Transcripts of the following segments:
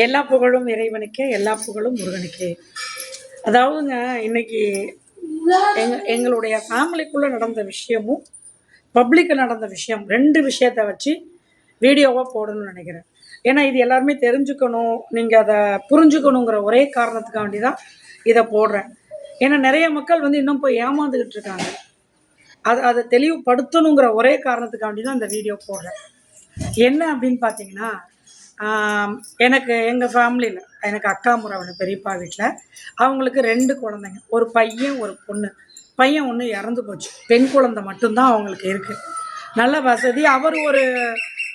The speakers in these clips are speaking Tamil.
எல்லா புகழும் இறைவனுக்கே எல்லா புகழும் முருகனுக்கே. அதாவதுங்க இன்னைக்கு எங்க எங்களுடைய ஃபேமிலிக்குள்ளே நடந்த விஷயமும் பப்ளிக்கில் நடந்த விஷயம் ரெண்டு விஷயத்த வச்சு வீடியோவாக போடணும்னு நினைக்கிறேன். ஏன்னா இது எல்லாருமே தெரிஞ்சுக்கணும் நீங்கள் அதை புரிஞ்சுக்கணுங்கிற ஒரே காரணத்துக்காண்டி தான் இதை போடுறேன். ஏன்னா நிறைய மக்கள் வந்து இன்னும் போய் ஏமாந்துக்கிட்டு இருக்காங்க. அதை அதை தெளிவுபடுத்தணுங்கிற ஒரே காரணத்துக்காண்டி தான் இந்த வீடியோ போடுறேன். என்ன அப்படின்னு பார்த்தீங்கன்னா எனக்கு எங்கள் ஃபேமிலியில் எனக்கு அக்கா முறவனு பெரியப்பா வீட்டில் அவங்களுக்கு ரெண்டு குழந்தைங்க. ஒரு பையன் ஒரு பொண்ணு. பையன் ஒன்று இறந்து போச்சு. பெண் குழந்தை மட்டும்தான் அவங்களுக்கு இருக்குது நல்ல வசதி. அவர் ஒரு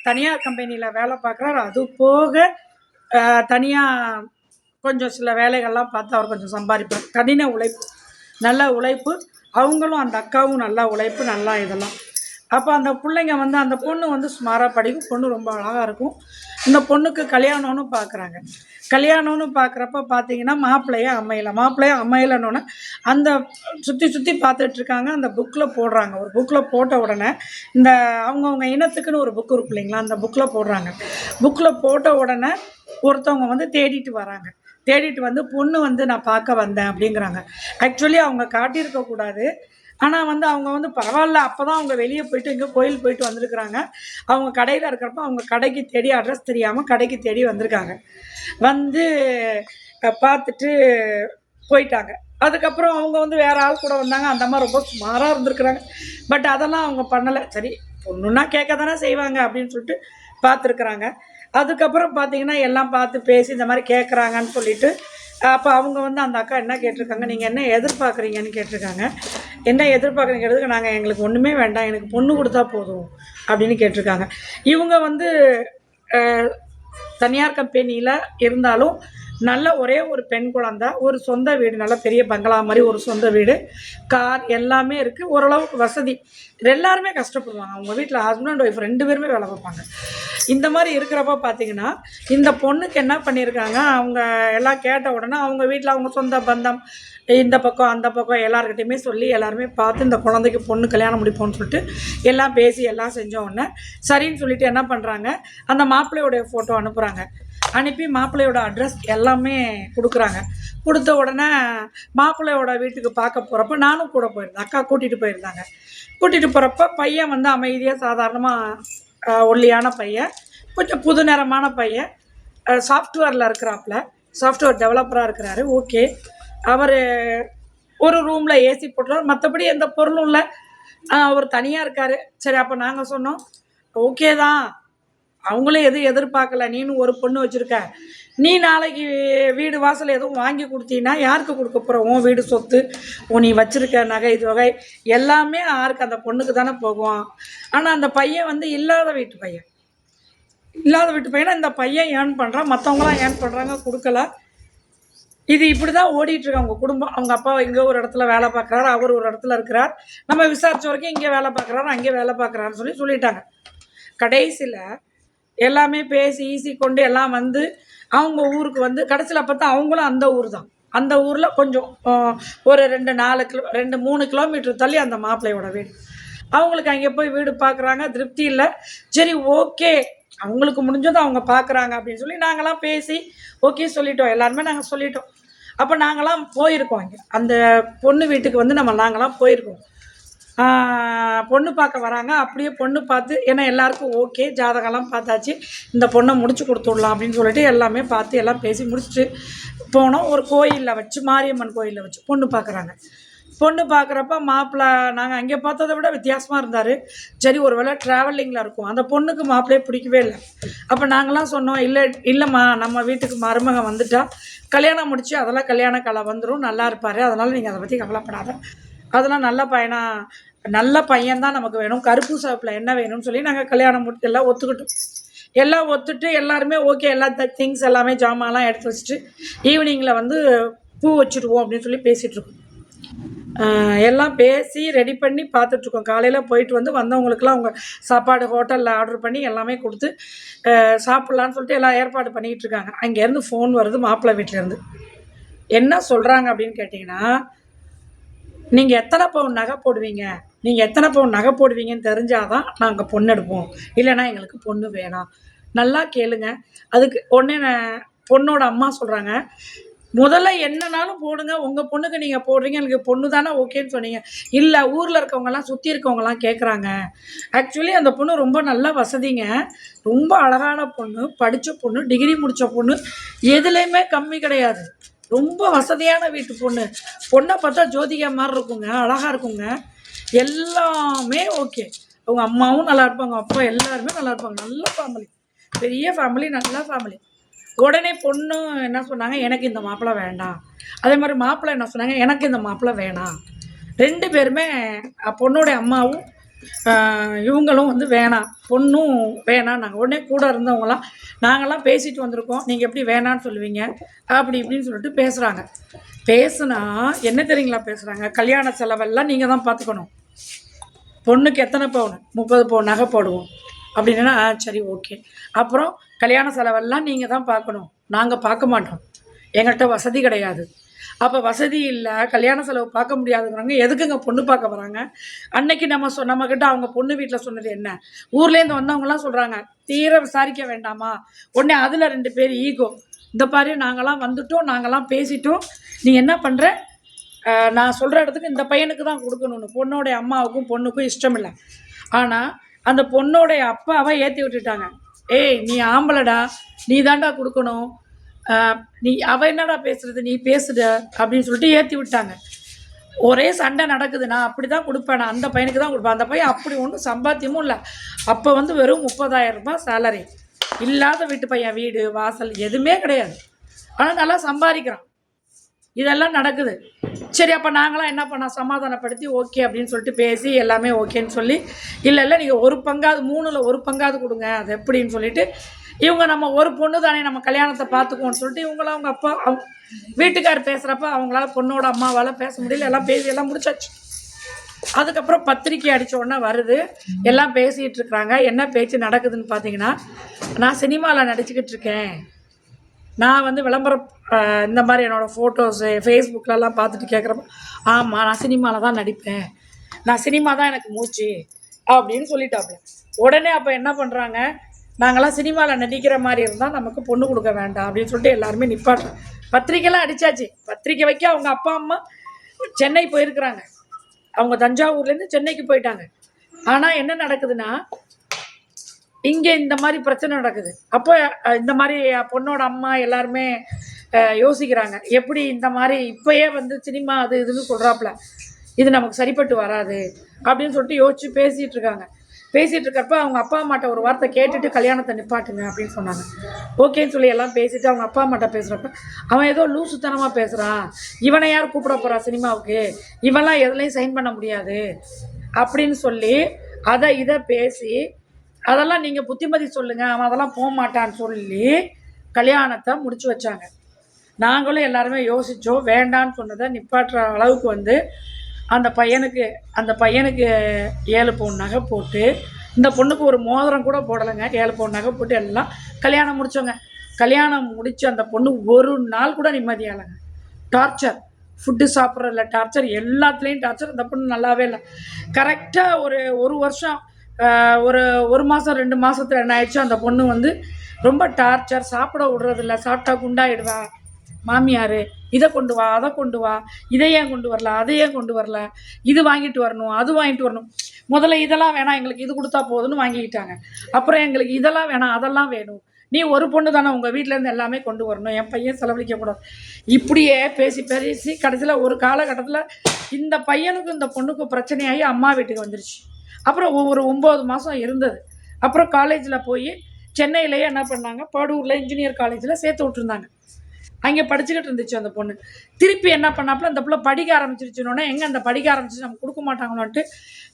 தனியார் கம்பெனியில் வேலை பார்க்குறாரு. அது போக தனியாக கொஞ்சம் சில வேலைகள்லாம் பார்த்து அவர் கொஞ்சம் சம்பாதிப்பார். கடின உழைப்பு. நல்ல உழைப்பு. அவங்களும் அந்த அக்காவும் நல்லா உழைப்பு நல்லா இதெல்லாம். அப்போ அந்த பிள்ளைங்க வந்து அந்த பொண்ணு வந்து சுமாராக படிக்கும். பொண்ணு ரொம்ப அழகாக இருக்கும். இந்த பொண்ணுக்கு கல்யாணம்னு பார்க்குறாங்க கல்யாணம்னு பார்க்குறப்ப பார்த்தீங்கன்னா மாப்பிள்ளையே அமையலை. மாப்பிள்ளையே அமையலைன்னொன்னே அந்த சுற்றி சுற்றி பார்த்துட்டு இருக்காங்க. அந்த புக்கில் போடுறாங்க. ஒரு புக்கில் போட்ட உடனே இந்த அவங்கவுங்க இனத்துக்குன்னு ஒரு புக் இருக்கு இல்லைங்களா? அந்த புக்கில் போடுறாங்க. புக்கில் போட்ட உடனே ஒருத்தவங்க வந்து தேடிட்டு வராங்க. தேடிட்டு வந்து பொண்ணு வந்து நான் பார்க்க வந்தேன் அப்படிங்கிறாங்க. ஆக்சுவலி அவங்க காட்டியிருக்கக்கூடாது ஆனால் வந்து அவங்க வந்து பரவாயில்ல அப்போ தான் அவங்க வெளியே போயிட்டு இங்கே கோயில் போயிட்டு வந்திருக்கிறாங்க. அவங்க கடையில் இருக்கிறப்ப அவங்க கடைக்கு தேடி அட்ரஸ் தெரியாமல் கடைக்கு தேடி வந்திருக்காங்க. வந்து பார்த்துட்டு போயிட்டாங்க. அதுக்கப்புறம் அவங்க வந்து வேறு ஆள் கூட வந்தாங்க. அந்த மாதிரி ரொம்ப சுமாராக இருந்திருக்கிறாங்க. பட் அதெல்லாம் அவங்க பண்ணலை. சரி பொண்ணுன்னா கேட்க தானே செய்வாங்க அப்படின்னு சொல்லிட்டு பார்த்துருக்குறாங்க. அதுக்கப்புறம் பார்த்தீங்கன்னா எல்லாம் பார்த்து பேசி இந்த மாதிரி கேட்குறாங்கன்னு சொல்லிட்டு அப்போ அவங்க வந்து அந்த அக்கா என்ன கேட்டிருக்காங்க? நீங்கள் என்ன எதிர்பார்க்குறீங்கன்னு கேட்டிருக்காங்க. என்ன எதிர்பார்க்குறீங்க கேட்டதுக்கு நாங்கள் எங்களுக்கு ஒன்றுமே வேண்டாம். எனக்கு பொண்ணு கொடுத்தா போதும் அப்படின்னு கேட்டிருக்காங்க. இவங்க வந்து தனியார் கம்பெனியில் இருந்தாலும் நல்ல ஒரே ஒரு பெண் குழந்தை ஒரு சொந்த வீடு நல்ல பெரிய பங்களா மாதிரி ஒரு சொந்த வீடு கார் எல்லாமே இருக்குது ஓரளவுக்கு வசதி. எல்லாருமே கஷ்டப்படுவாங்க. அவங்க வீட்டில் ஹஸ்பண்ட் அண்ட் ஒய்ஃப் ரெண்டு பேருமே வேலை பார்ப்பாங்க. இந்த மாதிரி இருக்கிறப்ப பார்த்தீங்கன்னா இந்த பொண்ணுக்கு என்ன பண்ணியிருக்காங்க அவங்க எல்லாம் கேட்ட உடனே அவங்க வீட்டில் அவங்க சொந்த பந்தம் இந்த பக்கம் அந்த பக்கம் எல்லாருக்கிட்டையுமே சொல்லி எல்லாருமே பார்த்து இந்த குழந்தைக்கு பொண்ணு கல்யாணம் முடிப்போம்னு சொல்லிட்டு எல்லாம் பேசி எல்லாம் செஞ்ச உடனே சரின்னு சொல்லிட்டு என்ன பண்ணுறாங்க அந்த மாப்பிள்ளையோடைய ஃபோட்டோ அனுப்புகிறாங்க அனுப்பி மாப்பிள்ளையோட அட்ரஸ் எல்லாமே கொடுக்குறாங்க. கொடுத்த உடனே மாப்பிள்ளையோட வீட்டுக்கு பார்க்க போகிறப்ப நானும் கூட போயிருந்தேன். அக்கா கூட்டிகிட்டு போயிருந்தாங்க. கூட்டிகிட்டு போகிறப்ப பையன் வந்து அமைதியாக சாதாரணமாக ஒல்லியான பையன். கொஞ்சம் புது நிறமான பையன் சாஃப்ட்வேரில் இருக்கிறாப்புல. சாஃப்ட்வேர் டெவலப்பராக இருக்கிறாரு. ஓகே. அவர் ஒரு ரூமில் ஏசி போட்டுருவார். மற்றபடி எந்த பொருளும் இல்லை. அவர் தனியாக இருக்கார். சரி அப்போ நாங்கள் சொன்னோம். ஓகே தான். அவங்களும் எதுவும் எதிர்பார்க்கல. நீனும் ஒரு பொண்ணு வச்சுருக்க. நீ நாளைக்கு வீடு வாசல் எதுவும் வாங்கி கொடுத்தீங்கன்னா யாருக்கு கொடுக்க போகிற உன் வீடு சொத்து உன் நீ வச்சுருக்க நகை தொகை எல்லாமே யாருக்கு? அந்த பொண்ணுக்கு தானே போகும். ஆனால் அந்த பையன் வந்து இல்லாத வீட்டு பையன். இல்லாத வீட்டு பையனை இந்த பையன் ஏர்ன் பண்ணுறான் மற்றவங்களாம் ஏர்ன் பண்ணுறாங்க கொடுக்கல. இது இப்படி தான் ஓடிட்டுருக்கு அவங்க குடும்பம் அவங்க அப்பா இங்கே ஒரு இடத்துல வேலை பார்க்குறாரு அவர் ஒரு இடத்துல இருக்கிறார். நம்ம விசாரித்த வரைக்கும் இங்கே வேலை பார்க்குறாரு அங்கே வேலை பார்க்குறாருன்னு சொல்லி சொல்லிட்டாங்க. கடைசியில் எல்லாமே பேசி ஈசி கொண்டு எல்லாம் வந்து அவங்க ஊருக்கு வந்து கடைசியில் பார்த்தா அவங்களும் அந்த ஊர் தான். அந்த ஊரில் கொஞ்சம் ஒரு ரெண்டு நாலு கிலோ ரெண்டு மூணு கிலோமீட்டர் தள்ளி அந்த மாப்பிள்ளையோட வீடு. அவங்களுக்கு அங்கே போய் வீடு பார்க்குறாங்க திருப்தி இல்லை. சரி ஓகே. அவங்களுக்கு முடிஞ்சதும் அவங்க பார்க்குறாங்க அப்படின்னு சொல்லி நாங்களாம் பேசி ஓகே சொல்லிட்டோம். எல்லாருமே நாங்கள் சொல்லிட்டோம். அப்போ நாங்களாம் போயிருக்கோம் அங்கே. அந்த பொண்ணு வீட்டுக்கு வந்து நம்ம நாங்களாம் போயிருக்கோம். பொண்ணு பார்க்க வராங்க. அப்படியே பொண்ணு பார்த்து ஏன்னா எல்லாருக்கும் ஓகே ஜாதகம்லாம் பார்த்தாச்சு. இந்த பொண்ணை முடிச்சு கொடுத்துடலாம் அப்படின்னு சொல்லிட்டு எல்லாமே பார்த்து எல்லாம் பேசி முடிச்சுட்டு போனோம். ஒரு கோயிலில் வச்சு மாரியம்மன் கோயிலில் வச்சு பொண்ணு பார்க்குறாங்க. பொண்ணு பார்க்குறப்ப மாப்பிள்ளை நாங்கள் அங்கே பார்த்ததை விட வித்தியாசமாக இருந்தார். சரி ஒரு வேளை ட்ராவலிங்கில் இருக்கும். அந்த பொண்ணுக்கு மாப்பிள்ளையே பிடிக்கவே இல்லை. அப்போ நாங்களாம் சொன்னோம் இல்லை இல்லைம்மா நம்ம வீட்டுக்கு மருமகம் வந்துட்டா. கல்யாணம் முடிச்சு அதெல்லாம் கல்யாண கலை வந்துடும் நல்லா இருப்பார். அதனால் நீங்கள் அதை பற்றி கவலைப்படாத. அதெல்லாம் நல்ல பயணம் நல்ல பையன்தான் நமக்கு வேணும். கருப்பு சாப்பில் என்ன வேணும்னு சொல்லி நாங்கள் கல்யாணம் முடிச்சு எல்லாம் ஒத்துக்கிட்டோம். எல்லாம் ஒத்துட்டு எல்லாருமே ஓகே எல்லா திங்ஸ் எல்லாமே ஜாமான்லாம் எடுத்து வச்சுட்டு ஈவினிங்கில் வந்து பூ வச்சுடுவோம் அப்படின்னு சொல்லி பேசிகிட்ருக்கோம் எல்லாம் பேசி ரெடி பண்ணி பார்த்துட்ருக்கோம் காலையில் போயிட்டு வந்து வந்தவங்களுக்குலாம் அவங்க சாப்பாடு ஹோட்டலில் ஆர்டர் பண்ணி எல்லாமே கொடுத்து சாப்பிட்லான்னு சொல்லிட்டு எல்லாம் ஏற்பாடு பண்ணிக்கிட்டு இருக்காங்க. அங்கேருந்து ஃபோன் வருது மாப்பிள்ளை வீட்டிலேருந்து என்ன சொல்கிறாங்க அப்படின்னு கேட்டிங்கன்னா நீங்கள் எத்தனை பவுன் நகை போடுவீங்க? நீங்கள் எத்தனை பவுன் நகை போடுவீங்கன்னு தெரிஞ்சாதான் நாங்கள் பொண்ணு எடுப்போம். இல்லைன்னா எங்களுக்கு பொண்ணு வேணாம். நல்லா கேளுங்க. அதுக்கு ஒன்று பொண்ணோட அம்மா சொல்கிறாங்க முதல்ல என்னனாலும் போடுங்க. உங்கள் பொண்ணுக்கு நீங்கள் போடுறீங்க. எனக்கு பொண்ணு தானே ஓகேன்னு சொன்னீங்க. இல்லை ஊரில் இருக்கவங்கலாம் சுற்றி இருக்கவங்கலாம் கேட்குறாங்க ஆக்சுவலி அந்த பொண்ணு ரொம்ப நல்ல வசதிங்க. ரொம்ப அழகான பொண்ணு படித்த பொண்ணு டிகிரி முடித்த பொண்ணு. எதுலேயுமே கம்மி கிடையாது. ரொம்ப வசதியான வீட்டு பொண்ணு. பொண்ணை பார்த்தா ஜோதிகா மாதிரி இருக்குங்க அழகாக இருக்குங்க. எல்லாமே ஓகே அவங்க அம்மாவும் நல்லா இருப்பாங்க அப்பா எல்லாருமே நல்லா இருப்பாங்க. நல்ல ஃபேமிலி பெரிய ஃபேமிலி நல்ல ஃபேமிலி உடனே பொண்ணு என்ன சொன்னாங்க எனக்கு இந்த மாப்பிள்ளை வேண்டாம். அதே மாதிரி மாப்பிள்ளை என்ன சொன்னாங்க எனக்கு இந்த மாப்பிள்ளை வேணாம். ரெண்டு பேருமே பொண்ணுடைய அம்மாவும் இவங்களும் வந்து வேணாம் பொண்ணும் வேணாம் நாங்கள் உடனே கூட இருந்தவங்களாம் நாங்கள்லாம் பேசிட்டு வந்திருக்கோம். நீங்கள் எப்படி வேணான்னு சொல்லுவீங்க. அப்படி இப்படின்னு சொல்லிட்டு பேசுகிறாங்க பேசுனா என்ன தெரியுங்களா பேசுகிறாங்க கல்யாண செலவெல்லாம் நீங்கள் தான் பார்த்துக்கணும். பொண்ணுக்கு எத்தனை பவுன்? முப்பது பவுன் நகை போடுவோம். அப்படின்னா ஆ சரி ஓகே. அப்புறம் கல்யாண செலவெல்லாம் நீங்கள் தான் பார்க்கணும். நாங்கள் பார்க்க மாட்டோம். எங்கள்கிட்ட வசதி கிடையாது. அப்போ வசதி இல்லை கல்யாண செலவு பார்க்க முடியாதுங்கிறாங்க எதுக்குங்க பொண்ணு பார்க்க வராங்க? அன்னைக்கு நம்ம சொ நம்மக்கிட்ட அவங்க பொண்ணு வீட்டில் சொன்னது என்ன? ஊர்லேருந்து வந்தவங்களாம் சொல்கிறாங்க தீர விசாரிக்க வேண்டாமா? உடனே அதில் ரெண்டு பேர் ஈகோ இந்த பாரு நாங்களாம் வந்துட்டோம் நாங்களாம் பேசிட்டோம். நீ என்ன பண்ணுற நான் சொல்கிற இடத்துக்கு இந்த பையனுக்கு தான் கொடுக்கணும்னு. பொண்ணோடைய அம்மாவுக்கும் பொண்ணுக்கும் இஷ்டம் இல்லை. ஆனால் அந்த பொண்ணோடைய அப்பாவை ஏற்றி விட்டுட்டாங்க. ஏய் நீ ஆம்பளடா. நீ தாண்டா கொடுக்கணும். நீ அவ என்னடா பேசுறது? நீ பேசுட அப்படின்னு சொல்லிட்டு ஏற்றி விட்டாங்க. ஒரே சண்டை நடக்குது. நான் அப்படி தான் கொடுப்பேன். நான் அந்த பையனுக்கு தான் கொடுப்பேன். அந்த பையன் அப்படி ஒன்றும் சம்பாத்தியமும் இல்லை. அப்போ வந்து வெறும் முப்பதாயிரம் ரூபாய் சேலரி இல்லாத வீட்டு பையன் வீடு வாசல் எதுவுமே கிடையாது. ஆனால் நல்லா சம்பாதிக்கிறான். இதெல்லாம் நடக்குது. சரி அப்போ நாங்களாம் என்ன பண்ணோம்? சமாதானப்படுத்தி ஓகே அப்படின்னு சொல்லிட்டு பேசி எல்லாமே ஓகேன்னு சொல்லி இல்லை இல்லை நீங்கள் ஒரு பங்காவது மூணில் ஒரு பங்காவது கொடுங்க. அது எப்படின்னு சொல்லிட்டு இவங்க நம்ம ஒரு பொண்ணு தானே நம்ம கல்யாணத்தை பார்த்துக்குவோம்னு சொல்லிட்டு இவங்களாம் அவங்க அப்பா அவங்க வீட்டுக்கார் பேசுகிறப்ப அவங்களால பொண்ணோட அம்மாவால் பேச முடியல. எல்லாம் பேசி எல்லாம் முடிச்சாச்சு. அதுக்கப்புறம் பத்திரிக்கை அடித்த உடனே வருது. எல்லாம் பேசிகிட்டு இருக்கிறாங்க என்ன பேச்சு நடக்குதுன்னு பார்த்தீங்கன்னா நான் சினிமாவில் நடிச்சுக்கிட்டு இருக்கேன். நான் வந்து விளம்பரம் இந்த மாதிரி என்னோடய ஃபோட்டோஸு ஃபேஸ்புக்கிலலாம் பார்த்துட்டு கேட்குறப்ப ஆமாம் நான் சினிமாவில் தான் நடிப்பேன். நான் சினிமா தான் எனக்கு மூச்சு அப்படின்னு சொல்லிட்டாப்புல உடனே அப்போ என்ன பண்ணுறாங்க நாங்களாம் சினிமாவில் நடிக்கிற மாதிரி இருந்தால் நமக்கு பொண்ணு கொடுக்க வேண்டாம் அப்படின்னு சொல்லிட்டு எல்லாருமே நிப்பாட்டுறோம் பத்திரிக்கைலாம் அடித்தாச்சு பத்திரிக்கை வைக்க அவங்க அப்பா அம்மா சென்னை போயிருக்கிறாங்க. அவங்க தஞ்சாவூர்லேருந்து சென்னைக்கு போயிட்டாங்க. ஆனால் என்ன நடக்குதுன்னா இங்கே இந்த மாதிரி பிரச்சனை நடக்குது. அப்போ இந்த மாதிரி பொண்ணோட அம்மா எல்லாருமே யோசிக்கிறாங்க. எப்படி இந்த மாதிரி இப்போயே வந்து சினிமா அது இதுன்னு சொல்கிறாப்புல இது நமக்கு சரிப்பட்டு வராது அப்படின்னு சொல்லிட்டு யோசிச்சு பேசிகிட்டு இருக்காங்க. பேசிகிட்டு இருக்கப்ப அவங்க அப்பா அம்மாட்ட ஒரு வார்த்தை கேட்டுட்டு கல்யாணத்தை நிப்பாட்டுங்க அப்படின்னு சொன்னாங்க. ஓகேன்னு சொல்லி எல்லாம் பேசிட்டு அவங்க அப்பா அம்மாட்ட பேசுகிறப்ப அவன் ஏதோ லூசுத்தனமாக பேசுகிறான் இவனை யார் கூப்பிட போகிறா சினிமாவுக்கு? இவன்லாம் எதுலேயும் சைன் பண்ண முடியாது அப்படின்னு சொல்லி அதை இதை பேசி அதெல்லாம் நீங்கள் புத்திமதி சொல்லுங்கள் அவன் அதெல்லாம் போக மாட்டான்னு சொல்லி கல்யாணத்தை முடிச்சு வச்சாங்க. நாங்களும் எல்லாருமே யோசித்தோம் வேண்டான்னு சொன்னதை நிப்பாட்டுற அளவுக்கு வந்து அந்த பையனுக்கு அந்த பையனுக்கு ஏழு பவுன் நகை போட்டு இந்த பொண்ணுக்கு ஒரு மோதிரம் கூட போடலைங்க. ஏழு பவுன் நகை போட்டு எல்லாம் கல்யாணம் முடித்தோங்க கல்யாணம் முடித்து அந்த பொண்ணு ஒரு நாள் கூட நிம்மதியாகலைங்க. டார்ச்சர் ஃபுட்டு சாப்பிட்றதுல டார்ச்சர் எல்லாத்துலேயும் டார்ச்சர் அந்த பொண்ணு நல்லாவே இல்லை. கரெக்டாக ஒரு ஒரு வருஷம் ஒரு ஒரு மாதம் ரெண்டு மாதத்துல என்ன ஆயிடுச்சோ? அந்த பொண்ணு வந்து ரொம்ப டார்ச்சர் சாப்பிட விடுறதில்ல. சாப்பிட்டா குண்டாயிடுவா. மாமியார் இதை கொண்டு வா அதை கொண்டு வா இதை ஏன் கொண்டு வரல அதை ஏன் கொண்டு வரல இது வாங்கிட்டு வரணும் அது வாங்கிட்டு வரணும். முதல்ல இதெல்லாம் வேணாம் எங்களுக்கு இது கொடுத்தா போதும்னு வாங்கிக்கிட்டாங்க. அப்புறம் எங்களுக்கு இதெல்லாம் வேணாம் அதெல்லாம் வேணும். நீ ஒரு பொண்ணு தானே உங்கள் வீட்டிலேருந்து எல்லாமே கொண்டு வரணும். என் பையன் செலவழிக்கக்கூடாது இப்படியே பேசி பேசி கடைசியில் ஒரு காலகட்டத்தில் இந்த பையனுக்கும் இந்த பொண்ணுக்கும் பிரச்சனையாகி அம்மா வீட்டுக்கு வந்துருச்சு. அப்புறம் ஒவ்வொரு ஒம்பது மாதம் இருந்தது. அப்புறம் காலேஜில் போய் சென்னையிலேயே என்ன பண்ணாங்க? பாடூரில் இன்ஜினியர் காலேஜில் சேர்த்து விட்ருந்தாங்க அங்கே படிச்சுக்கிட்டு இருந்துச்சு அந்த பொண்ணு. திருப்பி என்ன பண்ணாப்புல அந்த பிள்ளை படிக்க ஆரம்பிச்சிருச்சுனோடனே எங்கே அந்த படிக்க ஆரம்பிச்சு நம்ம கொடுக்க மாட்டாங்களோன்ட்டு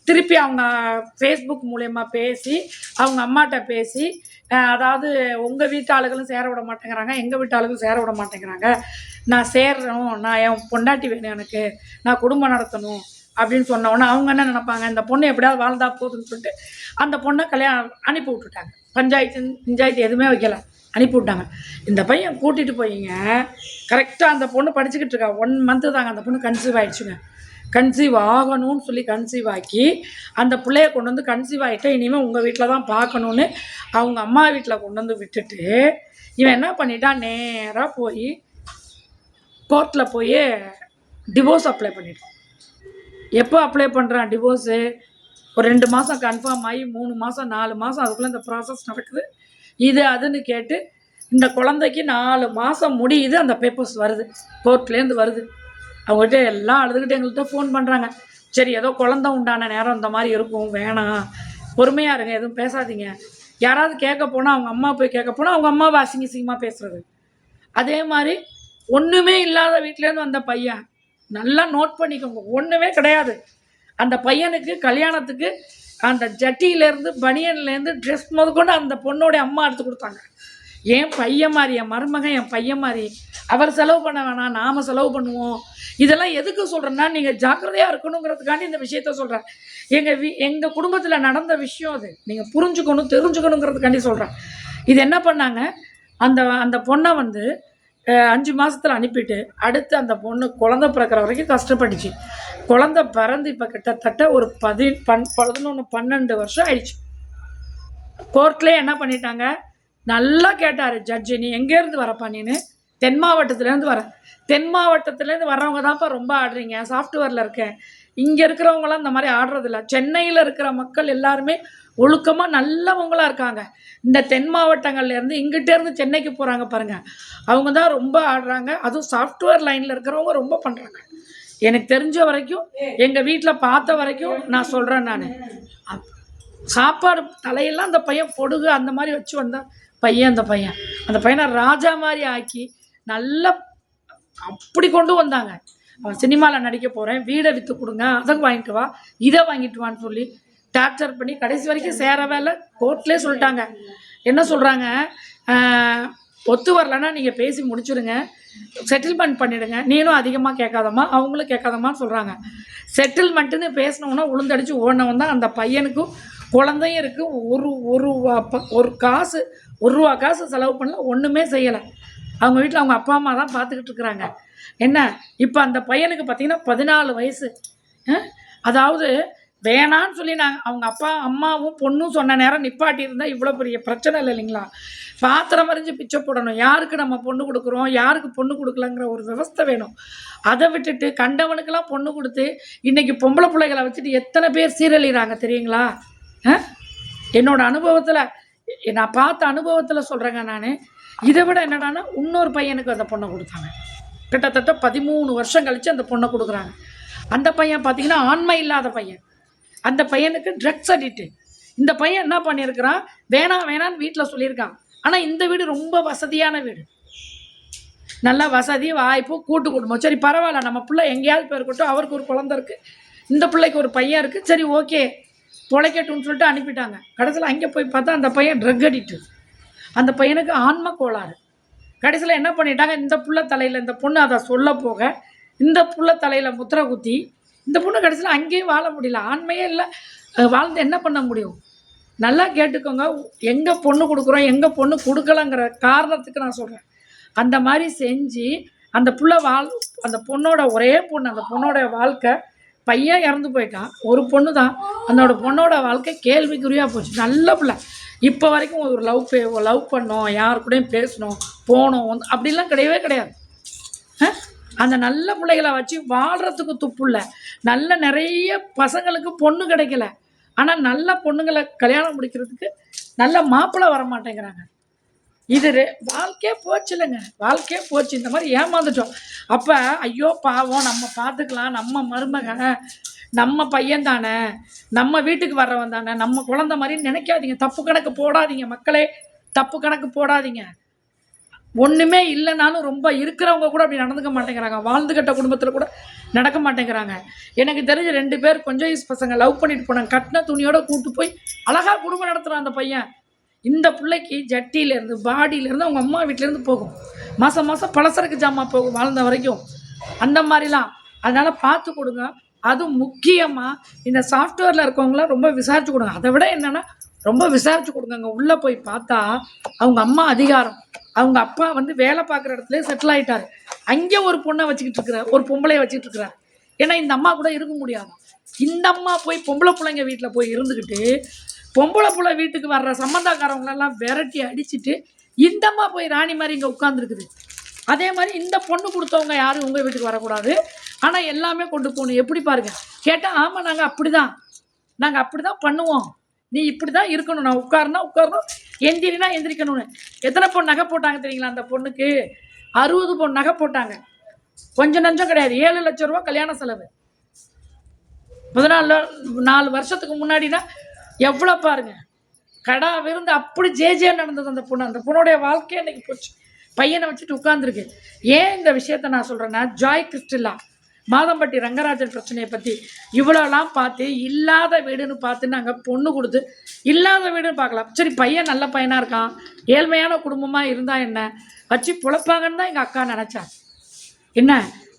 திருப்பி அவங்க ஃபேஸ்புக் மூலயமா பேசி அவங்க அம்மாட்ட பேசி அதாவது உங்கள் வீட்டு ஆளுகளும் சேர விட மாட்டேங்கிறாங்க எங்கள் வீட்டு ஆளுகளும் சேர விட மாட்டேங்கிறாங்க. நான் சேர்றோம் நான் என் பொண்டாட்டி வேணும் எனக்கு நான் குடும்பம் நடத்தணும் அப்படின்னு சொன்ன அவங்க என்ன நினைப்பாங்க இந்த பொண்ணு எப்படியாவது வாழ்ந்தா போதுன்னு சொல்லிட்டு அந்த பொண்ணை கல்யாணம் அனுப்பி விட்டுட்டாங்க. பஞ்சாயத்து பஞ்சாயத்து எதுவுமே வைக்கலை. அனுப்பி விட்டாங்க இந்த பையன் கூட்டிகிட்டு போயிங்க. கரெக்டாக அந்த பொண்ணு படிச்சுக்கிட்டு இருக்கா. ஒன் மந்த்து தாங்க அந்த பொண்ணு கன்சீவ் ஆயிடுச்சுங்க. கன்சீவ் ஆகணும்னு சொல்லி கன்சீவ் ஆக்கி அந்த பிள்ளைய கொண்டு வந்து கன்சீவ் ஆகிட்டா இனிமேல் உங்கள் வீட்டில் தான் பார்க்கணுன்னு அவங்க அம்மா வீட்டில் கொண்டு வந்து விட்டுட்டு இவன் என்ன பண்ணிட்டான் நேராக போய் கோர்ட்டில் போய் டிவோர்ஸ் அப்ளை பண்ணிட்டான். எப்போ அப்ளை பண்ணுறான் டிவோர்ஸு ஒரு ரெண்டு மாதம் கன்ஃபார்ம் ஆகி மூணு மாதம் நாலு மாதம் அதுக்குள்ளே இந்த ப்ராசஸ் நடக்குது. இது அதுன்னு கேட்டு இந்த குழந்தைக்கு நாலு மாதம் முடியுது அந்த பேப்பர்ஸ் வருது கோர்ட்லேருந்து வருது. அவங்ககிட்ட எல்லாம் அழுதுகிட்டு எங்கள்கிட்ட ஃபோன் பண்ணுறாங்க சரி ஏதோ குழந்த உண்டான நேரம் இந்த மாதிரி இருக்கும் வேணாம். பொறுமையாக இருங்க எதுவும் பேசாதீங்க. யாராவது கேட்க போனால் அவங்க அம்மா போய் கேட்க போனால் அவங்க அம்மாவை அசிங்க சிங்கமாக பேசுகிறது அதே மாதிரி ஒன்றுமே இல்லாத வீட்டிலேருந்து வந்த பையன் நல்லா நோட் பண்ணிக்கோங்க. ஒன்றுமே கிடையாது. அந்த பையனுக்கு கல்யாணத்துக்கு அந்த ஜட்டியிலேருந்து பனியன்லேருந்து ட்ரெஸ் முதற்கொண்டு அந்த பொண்ணோடைய அம்மா எடுத்து கொடுத்தாங்க. என் பையன் மாதிரி என் மருமகன் என் பையன் மாதிரி. அவர் செலவு பண்ண வேணாம் நாம் செலவு பண்ணுவோம். இதெல்லாம் எதுக்கு சொல்கிறேன்னா நீங்கள் ஜாக்கிரதையாக இருக்கணுங்கிறதுக்காண்டி இந்த விஷயத்த சொல்கிறேன் எங்கள் வீ எங்கள் குடும்பத்தில் நடந்த விஷயம் அது. நீங்கள் புரிஞ்சுக்கணும் தெரிஞ்சுக்கணுங்கிறதுக்காண்டி சொல்கிறேன் இது என்ன பண்ணாங்க? அந்த அந்த பொண்ணை வந்து அஞ்சு மாதத்தில் அனுப்பிட்டு அடுத்து அந்த பொண்ணு குழந்த பிறக்கிற வரைக்கும் கஷ்டப்பட்டுச்சு. குழந்த பிறந்து இப்போ கிட்டத்தட்ட ஒரு பதி பன் பதினொன்று பன்னெண்டு வருஷம் ஆயிடுச்சு. கோர்ட்லேயே என்ன பண்ணிட்டாங்க? நல்லா கேட்டார் ஜட்ஜி நீ எங்கேருந்து வரப்பா நீனு? தென் மாவட்டத்துலேருந்து வர. தென் மாவட்டத்துலேருந்து வர்றவங்க தான்ப்பா ரொம்ப ஆடுறீங்க. சாஃப்ட்வேரில் இருக்கேன். இங்கே இருக்கிறவங்களாம் இந்த மாதிரி ஆடுறதில்ல சென்னையில் இருக்கிற மக்கள் எல்லாருமே ஒழுக்கமாக நல்லவங்களாக இருக்காங்க. இந்த தென் மாவட்டங்கள்லேருந்து இங்கிட்டேருந்து சென்னைக்கு போகிறாங்க பாருங்கள் அவங்க தான் ரொம்ப ஆடுறாங்க. அதுவும் சாஃப்ட்வேர் லைனில் இருக்கிறவங்க ரொம்ப பண்ணுறாங்க எனக்கு தெரிஞ்ச வரைக்கும் எங்கள் வீட்டில் பார்த்த வரைக்கும் நான் சொல்கிறேன் நான். சாப்பாடு தலையெல்லாம் அந்த பையன் பொடுகு அந்த மாதிரி வச்சு வந்தா பையன் அந்த பையன். அந்த பையனை ராஜா மாதிரி ஆக்கி நல்லா அப்படி கொண்டு வந்தாங்க. அவன் சினிமாவில் நடிக்க போகிறேன் வீடை விற்று கொடுங்க அதை வாங்கிட்டு வா இதை வாங்கிட்டு வான்னு சொல்லி டார்ச்சர் பண்ணி கடைசி வரைக்கும் சேரவே இல்லை. கோர்ட்லேயே சொல்லிட்டாங்க. என்ன சொல்கிறாங்க ஒத்து வரலன்னா நீங்கள் பேசி முடிச்சிடுங்க செட்டில்மெண்ட் பண்ணிடுங்க. நீனும் அதிகமாக கேட்காதம்மா அவங்களும் கேட்காதம்மான்னு சொல்கிறாங்க செட்டில்மெண்ட்டுன்னு பேசினவனா உளுந்தடிச்சு ஓடினவன் தான் அந்த பையனுக்கும் குழந்தையும் இருக்குது ஒரு ஒரு ப- ஒரு காசு ஒரு ரூபா காசு செலவு பண்ணல ஒன்றுமே செய்யலை. அவங்க வீட்டில் அவங்க அப்பா அம்மா தான் பார்த்துக்கிட்டு இருக்கிறாங்க. என்ன? இப்போ அந்த பையனுக்கு பார்த்தீங்கன்னா பதினாலு வயசு. அதாவது வேணான்னு சொல்லி நாங்கள் அவங்க அப்பா அம்மாவும் பொண்ணும் சொன்ன நேரம் நிப்பாட்டி இருந்தால் இவ்வளோ பெரிய பிரச்சனை இல்லை இல்லைங்களா? பாத்திரம் அறிஞ்சு பிச்சை போடணும். யாருக்கு நம்ம பொண்ணு கொடுக்குறோம்? யாருக்கு பொண்ணு கொடுக்கலங்கிற ஒரு விவஸ்தை வேணும். அதை விட்டுட்டு கண்டவனுக்கெல்லாம் பொண்ணு கொடுத்து இன்னைக்கு பொம்பளை பிள்ளைகளை வச்சுட்டு எத்தனை பேர் சீரழிகிறாங்க தெரியுங்களா? ஆ? என்னோட அனுபவத்தில் நான் பார்த்த அனுபவத்தில் சொல்கிறேங்க நான். இதை விட என்னடான்னா இன்னொரு பையனுக்கு அந்த பொண்ணை கொடுத்தாங்க. கிட்டத்தட்ட பதிமூணு வருஷம் கழித்து அந்த பொண்ணை கொடுக்குறாங்க. அந்த பையன் பார்த்தீங்கன்னா ஆண்மை இல்லாத பையன். அந்த பையனுக்கு ட்ரக்ஸ் அடிக்ட்டு இந்த பையன் என்ன பண்ணியிருக்கிறான்? வேணாம் வேணான்னு வீட்டில் சொல்லியிருக்கான். ஆனால் இந்த வீடு ரொம்ப வசதியான வீடு. நல்லா வசதி வாய்ப்பு கூட்டு குடும்பம். சரி பரவாயில்ல. நம்ம பிள்ளை எங்கேயாவது போயிருக்கட்டும் அவருக்கு ஒரு குழந்த இருக்குது இந்த பிள்ளைக்கு ஒரு பையன் இருக்குது சரி ஓகே. பொழைக்கட்டும்னு சொல்லிட்டு அனுப்பிட்டாங்க. கடைசியில் அங்கே போய் பார்த்தா அந்த பையன் ட்ரக் அடிட்டு அந்த பையனுக்கு ஆன்ம கோளாறு. கடைசியில் என்ன பண்ணிட்டாங்க? இந்த புள்ள தலையில் இந்த பொண்ணு அதை சொல்ல போக இந்த புள்ள தலையில் முத்திரை குத்தி இந்த பொண்ணு கடைசியில் அங்கேயும் வாழ முடியல. ஆண்மையே இல்லை. வாழ்ந்து என்ன பண்ண முடியும்? நல்லா கேட்டுக்கோங்க. எங்கே பொண்ணு கொடுக்குறோம் எங்கே பொண்ணு கொடுக்கலங்கிற காரணத்துக்கு நான் சொல்கிறேன் அந்த மாதிரி செஞ்சு அந்த புள்ள வாழ் அந்த பொண்ணோட ஒரே பொண்ணு அந்த பொண்ணோட வாழ்க்கை பையன் இறந்து போயிட்டான். ஒரு பொண்ணு தான் அந்தோட பொண்ணோட வாழ்க்கை கேள்விக்குறியாக போச்சு. நல்ல பிள்ளை. இப்போ வரைக்கும் ஒரு லவ் பே லவ் பண்ணோம் யார் கூடயும் பேசணும் போனோம் வந்து அப்படிலாம் கிடையவே கிடையாது. அந்த நல்ல பிள்ளைகளை வச்சு வாழ்கிறதுக்கு துப்பு இல்லை நல்ல நிறைய பசங்களுக்கு பொண்ணு கிடைக்கல. ஆனால் நல்ல பொண்ணுங்களை கல்யாணம் முடிக்கிறதுக்கு நல்ல மாப்பிள்ளை வர மாட்டேங்கிறாங்க இது வாழ்க்கையே போச்சு இல்லைங்க வாழ்க்கையே போச்சு. இந்த மாதிரி ஏமாந்துட்டோம். அப்போ ஐயோ பாவம். நம்ம பார்த்துக்கலாம் நம்ம மருமக நம்ம பையன் தானே. நம்ம வீட்டுக்கு வர்றவன் தானே. நம்ம குழந்த மாதிரி நினைக்காதீங்க. தப்பு கணக்கு போடாதீங்க மக்களே. தப்பு கணக்கு போடாதீங்க. ஒன்றுமே இல்லைனாலும் ரொம்ப இருக்கிறவங்க கூட அப்படி நடந்துக்க மாட்டேங்கிறாங்க. வாழ்ந்துக்கிட்ட குடும்பத்தில் கூட நடக்க மாட்டேங்கிறாங்க. எனக்கு தெரிஞ்ச ரெண்டு பேர் கொஞ்சம் வயசு பசங்க லவ் பண்ணிட்டு போனாங்க. கட்டின துணியோட கூட்டு போய் அழகாக குடும்பம் நடத்துகிறான் அந்த பையன். இந்த பிள்ளைக்கு ஜட்டியிலேருந்து பாடியிலேருந்து அவங்க அம்மா வீட்டிலேருந்து போகும். மாதம் மாதம் பலசரக்கு ஜாமான் போகும் வாழ்ந்த வரைக்கும். அந்த மாதிரிலாம். அதனால் பார்த்து கொடுங்க. அதுவும் முக்கியமாக இந்த சாஃப்ட்வேரில் இருக்கவங்களாம் ரொம்ப விசாரிச்சு கொடுங்க. அதை விட என்னென்னா ரொம்ப விசாரிச்சு கொடுங்க அங்கே உள்ளே போய் பார்த்தா அவங்க அம்மா அதிகாரம். அவங்க அப்பா வந்து வேலை பார்க்குற இடத்துல செட்டில் ஆயிட்டாரு. அங்கே ஒரு பொண்ணை வச்சுக்கிட்டு இருக்கிறார் ஒரு பொம்பளையை வச்சுக்கிட்டு இருக்கிறார் ஏன்னா இந்த அம்மா கூட இருக்க முடியாது. இந்த அம்மா போய் பொம்பளை பிள்ளைங்க வீட்டில் போய் இருந்துக்கிட்டு பொம்பளை பிள்ளை வீட்டுக்கு வர்ற சம்மந்தக்காரவங்களெல்லாம் விரட்டி அடிச்சிட்டு இந்தம்மா போய் ராணி மாதிரி இங்கே உட்காந்துருக்குது அதே மாதிரி இந்த பொண்ணு கொடுத்தவங்க யாரும் உங்கள் வீட்டுக்கு வரக்கூடாது. ஆனால் எல்லாமே கொண்டு போகணும். எப்படி பாருங்க? கேட்டால் ஆமாம் நாங்கள் அப்படி தான் நாங்கள் அப்படி தான் பண்ணுவோம். நீ இப்படி தான் இருக்கணும். நான் உட்காருனா உட்காரணும் எந்திரினா எந்திரிக்கணும்னு. எத்தனை பொண்ணு நகை போட்டாங்க தெரியுங்களா அந்த பொண்ணுக்கு? அறுபது பொண்ணு நகை போட்டாங்க. கொஞ்சம் நஞ்சம் கிடையாது. ஏழு லட்சம் ரூபா கல்யாண செலவு. பதினாலு நாலு வருஷத்துக்கு முன்னாடினா எவ்வளோ பாருங்க. கடா விருந்து அப்படி ஜே ஜே நடந்தது அந்த பொண்ணு. அந்த பொண்ணுடைய வாழ்க்கையே இன்னைக்கு போச்சு. பையனை வச்சுட்டு உட்காந்துருக்கு ஏன் இந்த விஷயத்த நான் சொல்கிறேன்னா ஜாய் கிறிஸ்டில்லா. மாதம்பட்டி ரங்கராஜன் பிரச்சனையை பற்றி இவ்வளோலாம் பார்த்து இல்லாத வீடுன்னு பார்த்து நாங்கள் பொண்ணு கொடுத்து இல்லாத வீடுன்னு பார்க்கலாம். சரி பையன் நல்ல பையனாக இருக்கான். ஏழ்மையான குடும்பமாக இருந்தால் என்ன? வச்சு பிழப்பாங்கன்னு தான் எங்கள் அக்கா நினச்சா. என்ன?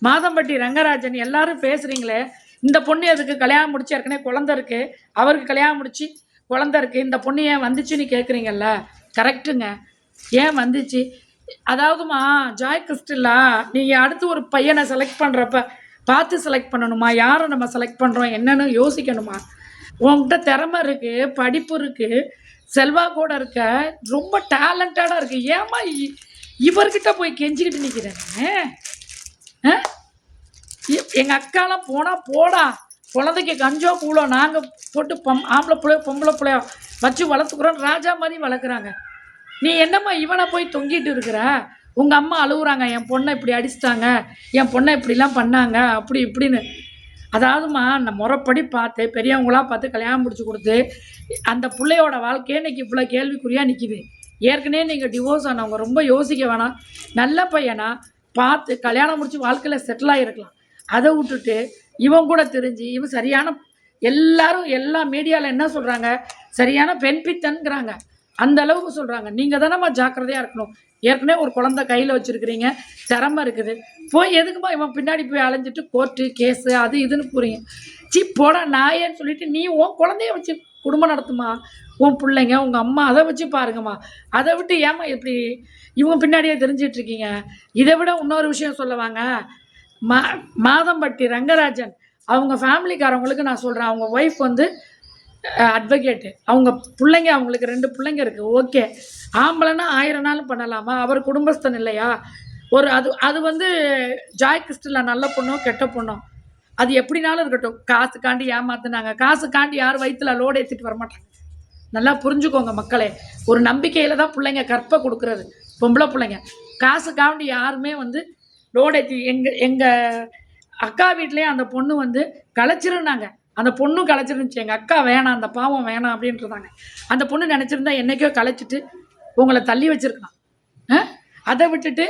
மாதம்பட்டி ரங்கராஜன் எல்லாரும் பேசுகிறீங்களே இந்த பொண்ணு எதுக்கு கல்யாணம் முடிச்சு ஏற்கனவே குழந்த இருக்கு. அவருக்கு கல்யாணம் முடிச்சு குழந்த இருக்கு. இந்த பொண்ணு ஏன் வந்துச்சுன்னு கேட்குறீங்கல்ல கரெக்டுங்க ஏன் வந்துச்சு? அதாவதுமா ஜாய் கிறிஸ்டில்லா நீங்கள் அடுத்து ஒரு பையனை செலக்ட் பண்ணுறப்ப பார்த்து செலக்ட் பண்ணணுமா? யாரை நம்ம செலக்ட் பண்ணுறோம் என்னென்னு யோசிக்கணுமா? உன்கிட்ட திறமை இருக்குது படிப்பு இருக்குது செல்வா கூட இருக்க ரொம்ப டேலண்டடாக இருக்குது ஏமா இ- இவர்கிட்ட போய் கெஞ்சிக்கிட்டு நிற்கிறேன் ஆ? அக்காலாம் போனால் போடா. குழந்தைக்கு கஞ்சோ கூழோ நாங்கள் போட்டு பம் ஆம்பளை பிள்ளையோ பொம்பளை பிள்ளையோ வச்சு வளர்த்துக்குறோம் ராஜா மாதிரி வளர்க்குறாங்க. நீ என்னம்மா இவனை போய் தொங்கிட்டு இருக்கிற? உங்கள் அம்மா அழுகுறாங்க என் பொண்ணை இப்படி அடிச்சிட்டாங்க என் பொண்ணை இப்படிலாம் பண்ணாங்க அப்படி இப்படின்னு. அதாவதுமா நான் முறைப்படி பார்த்து பெரியவங்களாக பார்த்து கல்யாணம் முடிச்சு கொடுத்து அந்த பிள்ளையோட வாழ்க்கையே இன்றைக்கி இவ்வளோ கேள்விக்குறியாக நிற்கிது ஏற்கனவே நீங்கள் டிவோர்ஸ் ஆனவங்க ரொம்ப யோசிக்க வேணாம். நல்ல பையனா பார்த்து கல்யாணம் முடிச்சு வாழ்க்கையில் செட்டில் ஆகிருக்கலாம் அதை விட்டுட்டு இவன் கூட தெரிஞ்சு இவன் சரியான எல்லாரும் எல்லா மீடியாவில் என்ன சொல்கிறாங்க சரியான பெண் பித்தன்கிறாங்க. அந்த அளவுக்கு சொல்கிறாங்க நீங்கள் தானம்மா ஜாக்கிரதையாக இருக்கணும். ஏற்கனவே ஒரு குழந்தை கையில் வச்சுருக்கிறீங்க சிரமம் இருக்குது. போய் எதுக்குமா இவன் பின்னாடி போய் அலைஞ்சிட்டு கோர்ட்டு கேஸு அது இதுன்னு போகிறீங்க சி போடா நாயேன்னு சொல்லிட்டு நீ உன் குழந்தைய வச்சு குடும்பம் நடத்துமா? உன் பிள்ளைங்க உங்கள் அம்மா அதை வச்சு பாருங்கம்மா. அதை விட்டு ஏம்மா இப்படி இவங்க பின்னாடியே தெரிஞ்சிட்டு இருக்கீங்க? இதை விட இன்னொரு விஷயம் சொல்லுவாங்க மா மாதம்பட்டி ரங்கராஜன் அவங்க ஃபேமிலிக்காரவங்களுக்கு நான் சொல்கிறேன் அவங்க ஒய்ஃப் வந்து அட்வொகேட்டு அவங்க பிள்ளைங்க அவங்களுக்கு ரெண்டு பிள்ளைங்க இருக்குது ஓகே ஆம்பளைன்னா ஆயிரம் நாளும் பண்ணலாமா? அவர் குடும்பஸ்தன் இல்லையா? ஒரு அது அது வந்து ஜாய் கிறிஸ்டில் நல்ல பொண்ணோ கெட்ட பொண்ணோ. அது எப்படினாலும் இருக்கட்டும். காசுக்காண்டி ஏமாத்துனாங்க. காசுக்காண்டி யார் வயிற்றுல லோடு ஏற்றிட்டு வரமாட்டாங்க. நல்லா புரிஞ்சுக்கோங்க மக்களே. ஒரு நம்பிக்கையில் தான் பிள்ளைங்க கற்பை கொடுக்குறது. பொம்பளை பிள்ளைங்க. காசுக்காண்டி யாருமே வந்து லோடு ஏற்றி எங்கள் எங்கள் அக்கா வீட்லேயே அந்த பொண்ணு வந்து களைச்சிருந்தாங்க. அந்த பொண்ணும் கலைச்சிருந்துச்சு எங்கள் அக்கா வேணாம் அந்த பாவம் வேணாம் அப்படின்றதாங்க அந்த பொண்ணு நினச்சிருந்தா என்னைக்கோ கலைச்சிட்டு உங்களை தள்ளி வச்சிருக்கலாம். அதை விட்டுட்டு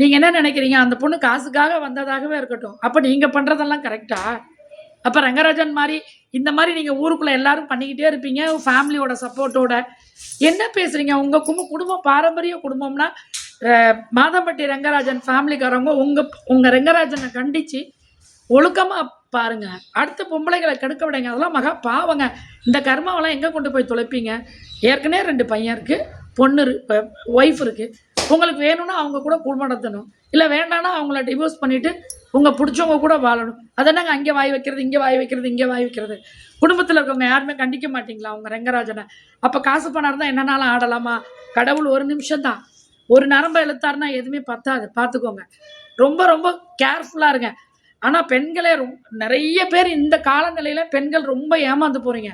நீங்கள் என்ன நினைக்கிறீங்க? அந்த பொண்ணு காசுக்காக வந்ததாகவே இருக்கட்டும். அப்போ நீங்கள் பண்ணுறதெல்லாம் கரெக்டா அப்போ ரங்கராஜன் மாதிரி இந்த மாதிரி நீங்கள் ஊருக்குள்ளே எல்லாரும் பண்ணிக்கிட்டே இருப்பீங்க. ஃபேமிலியோட சப்போர்ட்டோட. என்ன பேசுகிறீங்க உங்கள் குடும்ப குடும்பம் பாரம்பரிய குடும்பம்னா மாதம்பட்டி ரங்கராஜன் ஃபேமிலிக்காரவங்க உங்கள் உங்கள் ரங்கராஜனை கண்டித்து ஒழுக்கமாக பாருங்க. அடுத்த பொம்பளைகளை கெடுக்க விடுங்க அதெல்லாம் மகா பாவங்க. இந்த கர்மாவெல்லாம் எங்கே கொண்டு போய் தொலைப்பீங்க? ஏற்கனவே ரெண்டு பையன் இருக்குது பொண்ணு ஒய்ஃப் இருக்குது உங்களுக்கு வேணும்னா அவங்க கூட குடும்பம் நடத்தணும். இல்லை வேண்டாம்னா அவங்கள டிவோர்ஸ் பண்ணிவிட்டு உங்கள் பிடிச்சவங்க கூட வாழணும். அதென்னாங்க அங்கே வாய் வைக்கிறது இங்கே வாய் வைக்கிறது இங்கே வாய் வைக்கிறது? குடும்பத்தில் இருக்கவங்க யாருமே கண்டிக்க மாட்டிங்களா அவங்க ரங்கராஜனை? அப்போ காசு பணம் இருந்தால் என்னன்னாலும் ஆடலாமா? கடவுள் ஒரு நிமிஷம் தான். ஒரு நரம்பை இழுத்தாருன்னா எதுவுமே பத்தாது. பார்த்துக்கோங்க ரொம்ப ரொம்ப கேர்ஃபுல்லாக இருங்க. ஆனால் பெண்களே ரொம்ப நிறைய பேர் இந்த காலநிலையில் பெண்கள் ரொம்ப ஏமாந்து போகிறீங்க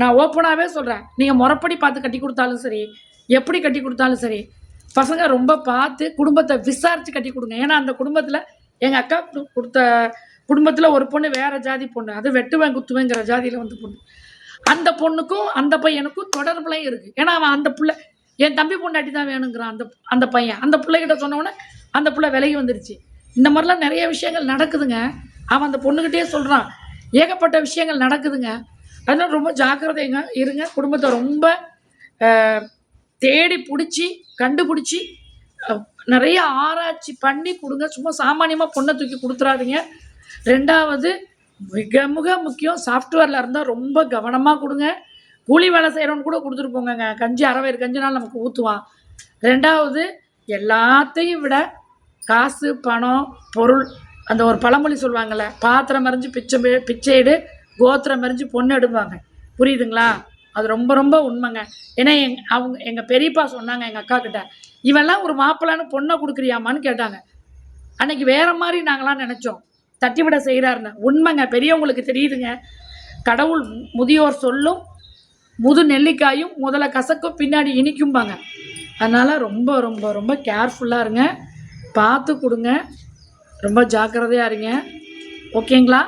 நான் ஓப்பனாகவே சொல்கிறேன் நீங்கள் முறப்படி பார்த்து கட்டி கொடுத்தாலும் சரி எப்படி கட்டி கொடுத்தாலும் சரி பசங்க ரொம்ப பார்த்து குடும்பத்தை விசாரித்து கட்டி கொடுங்க. ஏன்னா அந்த குடும்பத்தில் எங்கள் அக்கா கொடுத்த குடும்பத்தில் ஒரு பொண்ணு வேறு ஜாதி பொண்ணு. அது வெட்டுவேன் குத்துவேங்கிற ஜாதியில் வந்து பொண்ணு. அந்த பொண்ணுக்கும் அந்த பையனுக்கும் தொடர்புலையும் இருக்குது ஏன்னா அவன் அந்த பிள்ளை என் தம்பி பொண்டாட்டி தான் வேணுங்கிறான் அந்த அந்த பையன். அந்த பிள்ளைகிட்ட சொன்னோன்னே அந்த பிள்ளை விலகி வந்துருச்சு. இந்த மாதிரிலாம் நிறைய விஷயங்கள் நடக்குதுங்க. அவன் அந்த பொண்ணுக்கிட்டே சொல்கிறான் ஏகப்பட்ட விஷயங்கள் நடக்குதுங்க. அதனால் ரொம்ப ஜாக்கிரதைங்க இருங்க. குடும்பத்தை ரொம்ப தேடி பிடிச்சி கண்டுபிடிச்சி நிறைய ஆராய்ச்சி பண்ணி கொடுங்க. சும்மா சாமானியமாக பொண்ணை தூக்கி கொடுத்துறாதீங்க. ரெண்டாவது மிக மிக முக்கியம் சாஃப்ட்வேரில் இருந்தால் ரொம்ப கவனமாக கொடுங்க. கூலி வேலை செய்கிறவன் கூட கொடுத்துட்டு போங்க கஞ்சி அறவயிறு கஞ்சி நாள் நமக்கு ஊற்றுவான் ரெண்டாவது எல்லாத்தையும் விட காசு பணம் பொருள் அந்த ஒரு பழமொழி சொல்லுவாங்கள்ல பாத்திரம் மறிஞ்சு பிச்சை பிச்சைடு பிச்சை கோத்திரம் மறிஞ்சு பொண்ணு எடுப்பாங்க புரியுதுங்களா? அது ரொம்ப ரொம்ப உண்மைங்க. ஏன்னா எங் அவங்க எங்கள் பெரியப்பா சொன்னாங்க எங்கள் அக்கா கிட்ட இவெல்லாம் ஒரு மாப்பிள்ளான்னு பொண்ணை கொடுக்குறியாமான்னு கேட்டாங்க. அன்னைக்கு வேற மாதிரி நாங்களாம் நினச்சோம். தட்டி விட செய்கிறாருன்னு உண்மைங்க. பெரியவங்களுக்கு தெரியுதுங்க. கடவுள் முதியோர் சொல்லும் முது நெல்லிக்காயும் முதல்ல கசக்கும் பின்னாடி இனிக்கும்பாங்க. அதனால் ரொம்ப ரொம்ப ரொம்ப கேர்ஃபுல்லாக இருங்க. பார்த்து கொடுங்க. ரொம்ப ஜாக்கிரதையாக இருங்க. ஓகேங்களா?